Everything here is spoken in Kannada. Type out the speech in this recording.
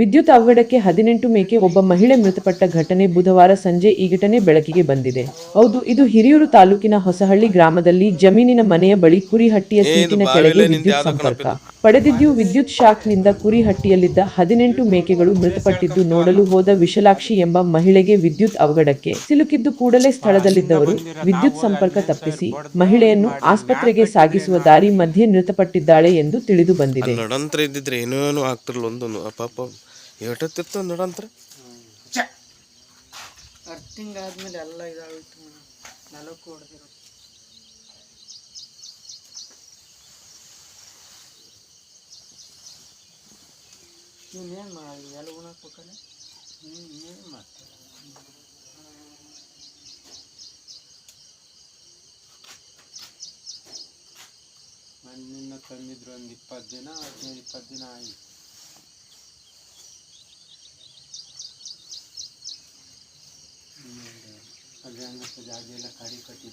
ವಿದ್ಯುತ್ ಅವಘಡಕ್ಕೆ ಹದಿನೆಂಟು ಮೇಕೆ ಒಬ್ಬ ಮಹಿಳೆ ಮೃತಪಟ್ಟ ಘಟನೆ ಬುಧವಾರ ಸಂಜೆ ಈ ಘಟನೆ ಬೆಳಕಿಗೆ ಬಂದಿದೆ. ಹೌದು ಇದು ಹಿರಿಯೂರು ತಾಲೂಕಿನ ಹೊಸಹಳ್ಳಿ ಗ್ರಾಮದಲ್ಲಿ ಜಮೀನಿನ ಮನೆಯ ಬಳಿ ಕುರಿಹಟ್ಟಿಯ ಸೀಟಿನ ಕೆಳಗೆ ವಿದ್ಯುತ್ ಸಂಪರ್ಕ. ಪಡೆದಿದ್ದು ವಿದ್ಯುತ್ ಶಾಕ್ನಿಂದ ಕುರಿಹಟ್ಟಿಯಲ್ಲಿದ್ದ ಹದಿನೆಂಟು ಮೇಕೆಗಳು ಮೃತಪಟ್ಟಿದ್ದು ನೋಡಲು ಹೋದ ವಿಶಲಾಕ್ಷಿ ಎಂಬ ಮಹಿಳೆಗೆ ವಿದ್ಯುತ್ ಅವಘಡಕ್ಕೆ. ಸಿಲುಕಿದ್ದು ಕೂಡಲೇ ಸ್ಥಳದಲ್ಲಿದ್ದವರು ವಿದ್ಯುತ್ ಸಂಪರ್ಕ ತಪ್ಪಿಸಿ ಮಹಿಳೆಯನ್ನು ಆಸ್ಪತ್ರೆಗೆ ಸಾಗಿಸುವ ದಾರಿ ಮಧ್ಯೆ ಮೃತಪಟ್ಟಿದ್ದಾಳೆ ಎಂದು ತಿಳಿದು ಬಂದಿದೆ. ಎಷ್ಟೊತ್ತಿತ್ತು ನೋಡಂತ್ರ ಅರ್ಥಿಂಗ್ ಆದ್ಮೇಲೆ ಎಲ್ಲ ಇದಾಗೋಯ್ತು ನಾಲ್ಕು ಹೊಡೆದಿರೋ. ನೀನೇನು ಮಾಡಿ ಎಲ್ಲ ಉಣಕ್ಬೇಕಲ್ಲ ಹ್ಞೂ ಏನು ಮಾಡ್ತಾರೆ ಮಣ್ಣಿನ ತಂದಿದ್ರು ಒಂದು ಇಪ್ಪತ್ತು ದಿನ ಹದಿನೈದು ಇಪ್ಪತ್ತು ದಿನ ಆಯಿತು. સગળ्यांना सगळ्या आजीला खारी कटी